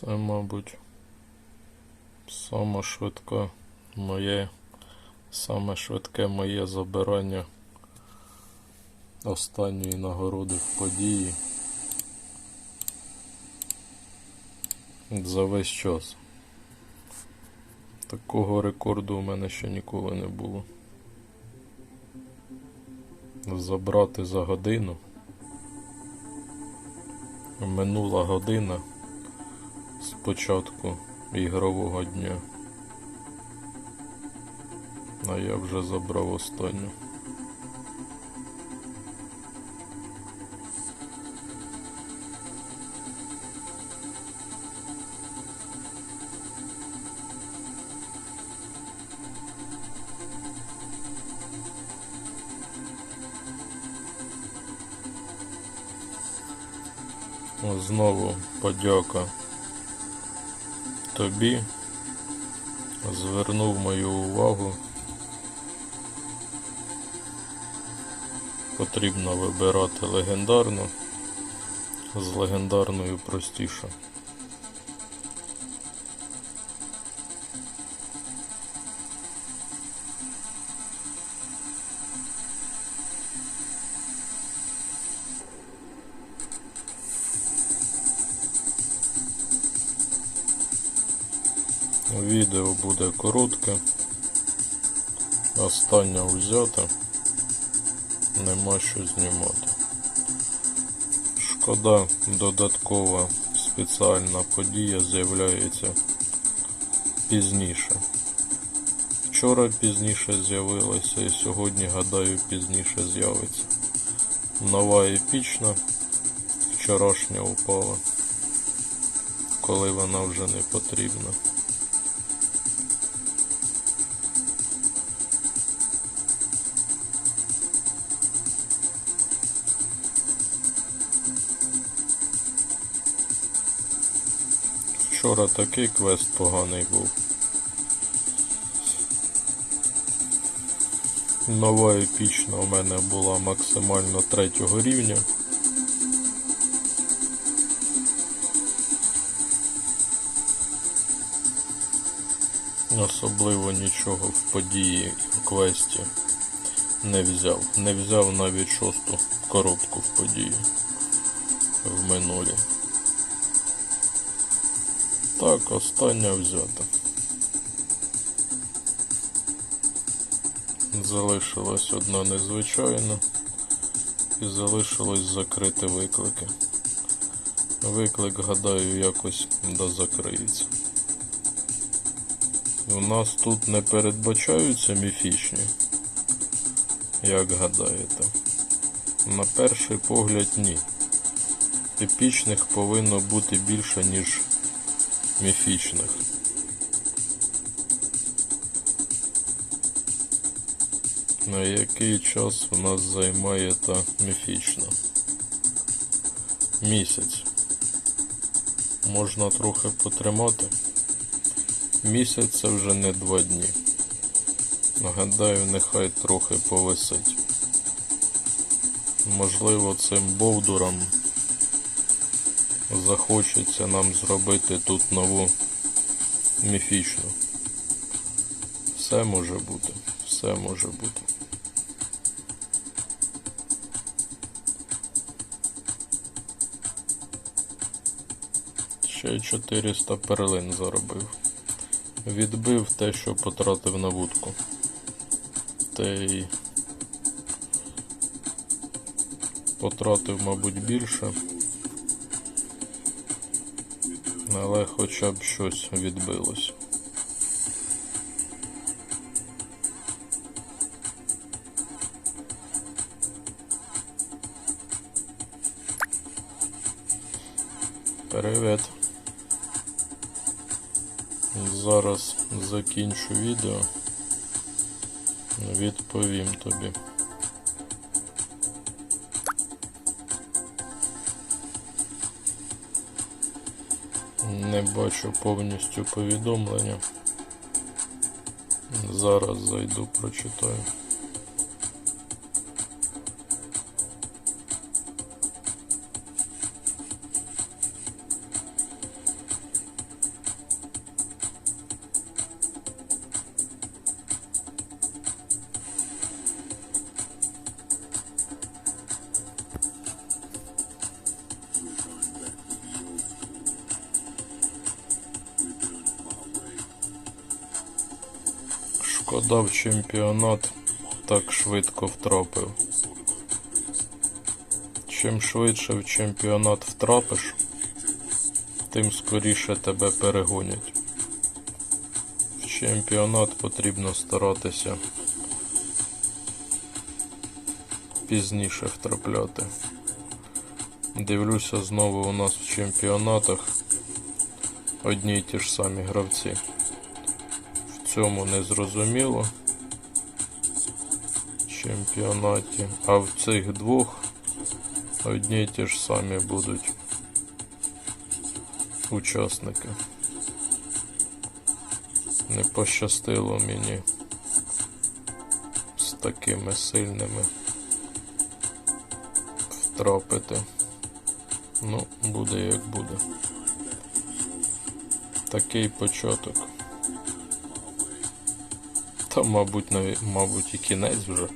Це, мабуть, саме швидке моє, саме швидке моє забирання останньої нагороди в події за весь час. Такого рекорду у мене ще ніколи не було. Забрати за годину. Минула година з початку ігрового дня. А я вже забрав останню. Знову подяка тобі. Звернув мою увагу. Потрібно вибирати легендарну. З легендарною простіше. Відео буде коротке. Остання взята. Нема що знімати. Шкода, додаткова спеціальна подія з'являється пізніше. Вчора пізніше з'явилася і сьогодні, гадаю, пізніше з'явиться. Нова епічна, вчорашня упала, коли вона вже не потрібна. Вчора такий квест поганий був. Нова епічна у мене була максимально третього рівня. Особливо нічого в події в квесті не взяв. Не взяв навіть шосту коробку в події в минулі. Так, остання взята. Залишилась одна незвичайна і залишилось закрити виклики. Виклик, гадаю, якось дозакриється. У нас тут не передбачаються міфічні, як гадаєте. На перший погляд ні. Епічних повинно бути більше, ніж міфічних. На який час у нас займає та міфічна? Місяць. Можна трохи потримати. Місяць це вже не два дні. Нагадаю, нехай трохи повисить. Можливо, цим бовдурам захочеться нам зробити тут нову міфічну. Все може бути, все може бути. Ще 400 перлин заробив. Відбив те, що потратив на вудку. Та й потратив, мабуть, більше. Але хоча б щось відбилось. Привіт. Зараз закінчу відео. Відповім тобі. Не бачу повністю повідомлення. Зараз зайду, прочитаю. Шкода в чемпіонат так швидко втрапив. Чим швидше в чемпіонат втрапиш, тим скоріше тебе перегонять. В чемпіонат потрібно старатися пізніше втрапляти. Дивлюся знову у нас в чемпіонатах одні й ті ж самі гравці. Цьому не зрозуміло чемпіонаті, а в цих двох одні ті ж самі будуть учасники. Не пощастило мені з такими сильними втрапити. Ну, буде як буде. Такий початок. Та, мабуть, наві- мабуть, і кінець вже.